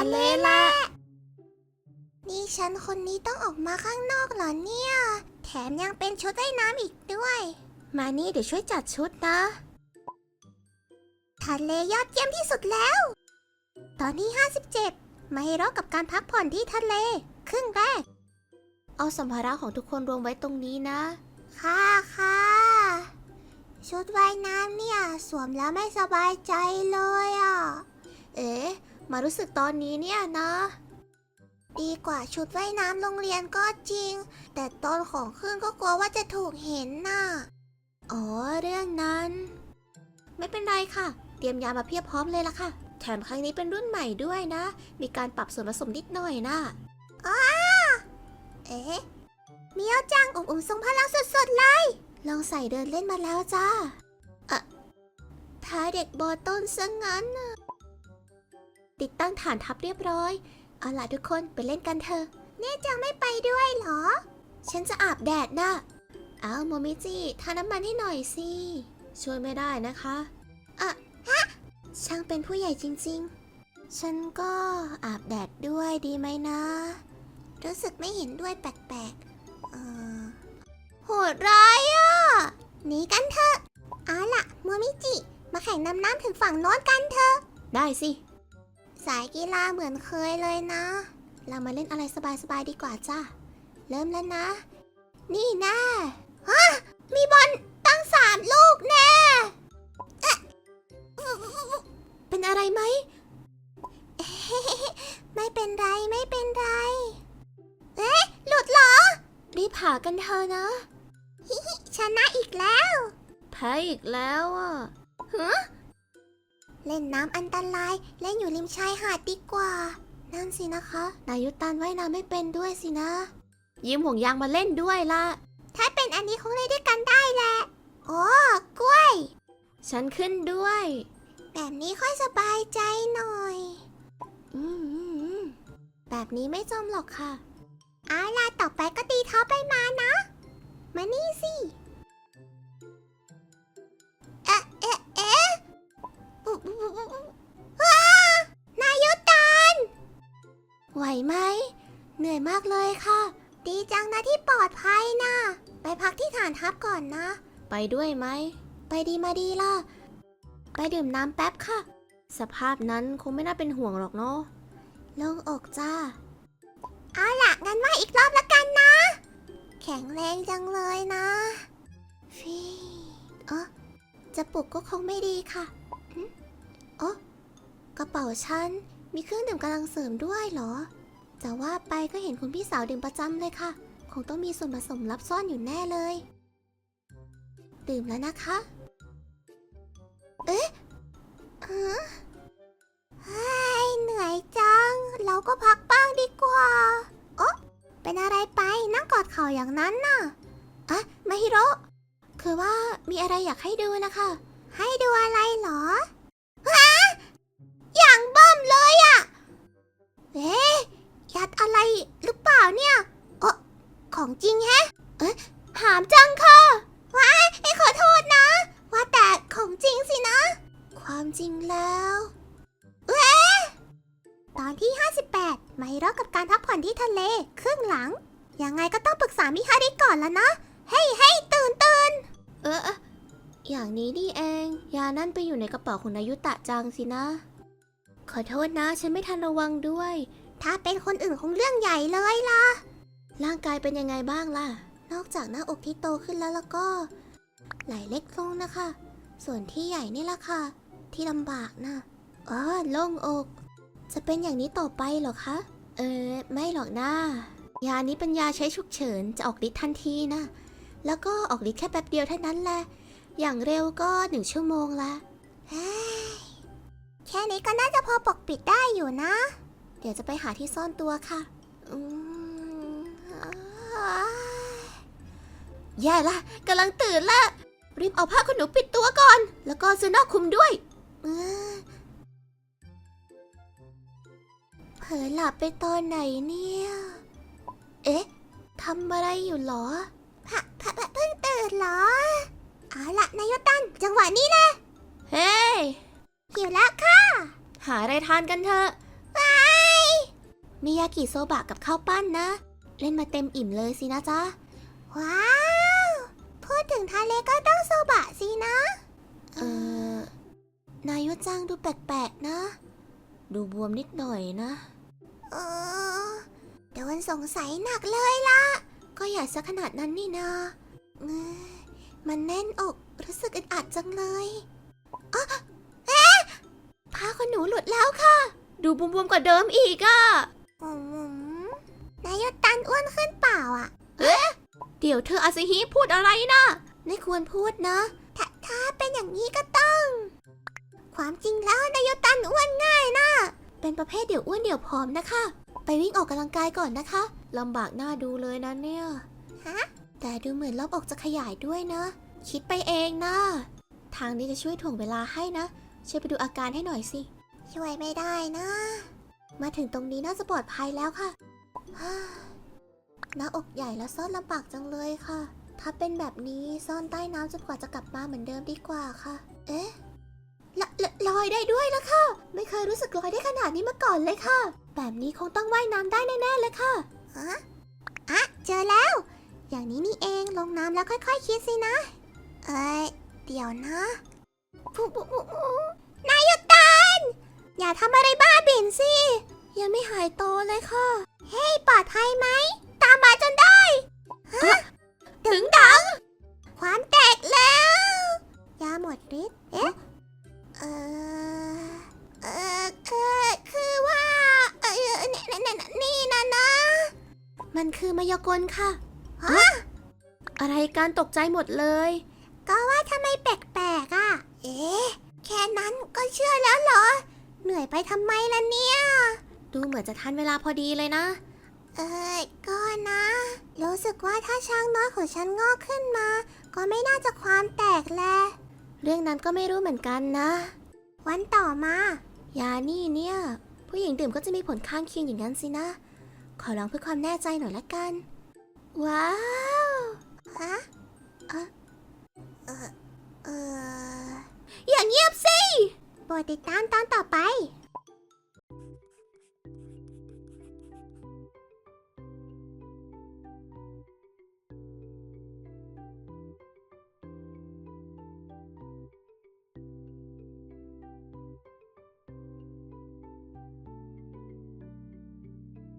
ะเลละนี่ฉันคนนี้ต้องออกมาข้างนอกเหรอเนี่ย แถมยังเป็นชุดว่ายน้ำอีกด้วย มานี่เดี๋ยวช่วยจัดชุดนะ ทะเลยอดเยี่ยมที่สุดแล้ว ตอนที่ 57 มาเฮโร่กับการพักผ่อนที่ทะเล ครึ่งแรก เอาสัมภาระของทุกคนรวมไว้ตรงนี้นะ ค่ะค่ะ ชุดว่ายน้ำเนี่ย สวมแล้วไม่สบายใจเลยอะ เอ๊ะ มารู้สึกตอนนี้เนี่ยนะ ดีกว่าชุดว่ายน้ำโรงเรียนก็จริง แต่ตอนของขึ้นก็กลัวว่าจะถูกเห็นน่ะ อ๋อเรื่องนั้น ไม่เป็นไรค่ะ เตรียมยามาเพียบพร้อมเลยละค่ะ แถมครั้งนี้เป็นรุ่นใหม่ด้วยนะ มีการปรับส่วนผสมนิดหน่อยนะเอ๊ะเมียวจังอบอุ่นทรงพลังสดๆเลย ลองใส่เดินเล่นมาแล้วจ้าท้าเด็กบอต้นซะงั้นน่ะ ติดตั้งฐานทัพเรียบร้อย เอาล่ะทุกคนไปเล่นกันเถอะ เนี่จังไม่ไปด้วยเหรอ ฉันจะอาบแดดนะเอาโมมิจิทาน้ำมันให้หน่อยสิ ช่วยไม่ได้นะคะอะฮะช่างเป็นผู้ใหญ่จริงๆ ฉันก็อาบแดดด้วยดีไหมนะ รู้สึกไม่เห็นด้วยแปลกๆเออโหดร้ายอะหนีกันเถอะ เอาล่ะมูมิจิ มาแข่งนำน้ำถึงฝั่งโน้นกันเถอะ ได้สิ สายกีฬาเหมือนเคยเลยนะ เรามาเล่นอะไรสบายๆดีกว่าจ้าเริ่มแล้วนะ นี่นะฮะมีบอลตั้งสามลูกแน่เป็นอะไรไหม ไม่เป็นไรไม่เป็นไร เอ๊ะ หลุดเหรอ รีบหากันเถอะนะ ชนะอีกแล้วแพ้อีกแล้วอะ เล่นน้ำอันตราย เล่นอยู่ริมชายหาดดีกว่า นั่นสินะคะนายุตันว่ายน้ำไม่เป็นด้วยสินะยิ้มห่วงยางมาเล่นด้วยละถ้าเป็นอันนี้คงเล่นด้วยกันได้แหละโอ้กล้วย ฉันขึ้นด้วย แบบนี้ค่อยสบายใจหน่อย อืมอืมอืมแบบนี้ไม่จมหรอกค่ะ เอาล่ะต่อไปก็ตีเท้าไปมานะ มานี่สิ ไหวไหม เหนื่อยมากเลยค่ะ ดีจังนะที่ปลอดภัยนะ ไปพักที่ฐานทัพก่อนนะ ไปด้วยไหม ไปดีมาดีล่ะ ไปดื่มน้ำแป๊บค่ะ สภาพนั้นคงไม่น่าเป็นห่วงหรอกเนาะโล่งอกจ้า เอาล่ะ งั้นว่าอีกรอบละกันนะ แข็งแรงจังเลยนะฟีเออจะปลุกก็คงไม่ดีค่ะหึเอ๋อกระเป๋าฉันมีเครื่องดื่มกำลังเสริมด้วยเหรอ จะว่าไปก็เห็นคุณพี่สาวดื่มประจำเลยค่ะ คงต้องมีส่วนผสมลับซ่อนอยู่แน่เลย ดื่มแล้วนะคะ เอ๊ะฮะเฮ้ยเหนื่อยจัง เราก็พักบ้างดีกว่า โอ๊ะ เป็นอะไรไปนั่งกอดเข่าอย่างนั้นน่ะ อะมาฮิโร่คือว่ามีอะไรอยากให้ดูนะคะ ให้ดูอะไรเหรอ ฮะ อย่างบิ่มเลยอะเอ๊ะ อะไรหรือเปล่าเนี่ยเออของจริงแฮะ เอ๊ะหามจังค่ะ ว้ายให้ขอโทษนะ ว่าแต่ของจริงสินะ ความจริงแล้วเอ๊ะตอนที่ 58 ไม่รอดกับการพักผ่อนที่ทะเลครึ่งหลัง ยังไงก็ต้องปรึกษามิฮาริก่อนแล้วนะ เฮ้ยเฮ้ยตื่นตื่นเออเอออย่างนี้นี่เอง ยานั่นไปอยู่ในกระเป๋าของนายุตะจังสินะ ขอโทษนะ ฉันไม่ทันระวังด้วย ถ้าเป็นคนอื่นคงเรื่องใหญ่เลยล่ะ ร่างกายเป็นยังไงบ้างล่ะ นอกจากหน้าอกที่โตขึ้นแล้วแล้วก็ ไหลเล็กลงนะคะ ส่วนที่ใหญ่นี่ละค่ะ ที่ลำบากนะอ๋อโล่งอก จะเป็นอย่างนี้ต่อไปเหรอคะ เออ ไม่หรอกนะยานี้เป็นยาใช้ฉุกเฉินจะออกฤทธิ์ทันทีนะ แล้วก็ออกฤทธิ์แค่แป๊บเดียวเท่านั้นแหละ อย่างเร็วก็หนึ่งชั่วโมงละแค่นี้ก็น่าจะพอปกปิดได้อยู่นะ เดี๋ยวจะไปหาที่ซ่อนตัวค่ะอืมแย่ละกำลังตื่นละ รีบเอาผ้าขนหนูปิดตัวก่อน แล้วก็ซื้อนอกคลุมด้วยเออเผลอหลับไปตอนไหนเนี่ย เอ๊ะทำอะไรอยู่หรอพะพะพะเพิ่งตื่นเหรอ เอาละนายโตัน จังหวะนี้นะเฮ้ย หิวแล้วค่ะ หาอะไรทานกันเถอะว้าย มิยากิโซบะกับข้าวปั้นนะ เล่นมาเต็มอิ่มเลยสินะจ๊ะ ว้าว พูดถึงทะเลก็ต้องโซบะสินะ เออนายุจังดูแปลกๆนะ ดูบวมนิดหน่อยนะ เออโดนสงสัยหนักเลยล่ะ ก็อย่าซะขนาดนั้นนี่นาเออมันแน่นอกรู้สึกอึดอัดจังเลยอ๊ะเอ๊ะผ้าขนหนูหลุดแล้วค่ะ ดูบวมๆกว่าเดิมอีกอะ อืมนายยตันอ้วนขึ้นเปล่าอะเดี๋ยวเธออาซิฮิพูดอะไรนะ ไม่ควรพูดนะ ถ้าถ้าเป็นอย่างนี้ก็ต้อง ความจริงแล้วนายตันอ้วนง่ายนะ เป็นประเภทเดี๋ยวอ้วนเดี๋ยวผอมนะคะ ไปวิ่งออกกำลังกายก่อนนะคะลำบากหน้าดูเลยนะเนี่ย ฮะ แต่ดูเหมือนรอบอกจะขยายด้วยนะ คิดไปเองนะ ทางนี้จะช่วยถ่วงเวลาให้นะ ช่วยไปดูอาการให้หน่อยสิ ช่วยไม่ได้นะ มาถึงตรงนี้น่าจะปลอดภัยแล้วค่ะหน้าอกใหญ่แล้วซ่อนลำบากจังเลยค่ะ ถ้าเป็นแบบนี้ซ่อนใต้น้ำจนกว่าจะกลับมาเหมือนเดิมดีกว่าค่ะ เอ๊ะลลลอยได้ด้วยแล้วค่ะ ไม่เคยรู้สึกลอยได้ขนาดนี้มาก่อนเลยค่ะ แบบนี้คงต้องว่ายน้ำได้แน่ๆเลยค่ะฮะอะเจอแล้ว อย่างนี้นี่เองลงน้ำแล้วค่อยๆคิดสินะ เอ้ยเดี๋ยวนะปุ๊บปุ๊บปุ๊บ อย่าทำอะไรบ้าบิ่นสิ ยังไม่หายโตเลยค่ะ เฮ้ยปลอดภัยไหม ตามมาจนได้ถึงดัง ความแตกแล้ว ยาหมดฤทธิ์ เอ๊ะ เออเออคือคือว่า เออนี่นี่นี่นะนะ มันคือมายากลค่ะ ฮะ อะไรการตกใจหมดเลย ก็ว่าทำไมแปลกๆอะ เอ๊ะ แค่นั้นก็เชื่อแล้วเหรอ เหนื่อยไปทำไมล่ะเนี่ย ดูเหมือนจะทันเวลาพอดีเลยนะ เอ้ยก็นะ รู้สึกว่าถ้าช้างน้อยของฉันงอกขึ้นมา ก็ไม่น่าจะความแตกแล เรื่องนั้นก็ไม่รู้เหมือนกันนะ วันต่อมา ยานี่เนี่ย ผู้หญิงดื่มก็จะมีผลข้างเคียงอย่างนั้นสินะ ขอลองเพื่อความแน่ใจหน่อยละกัน ว้าวฮะอะเออเออ อย่างเงียบสิ โปรดติดตามตอนต่อไป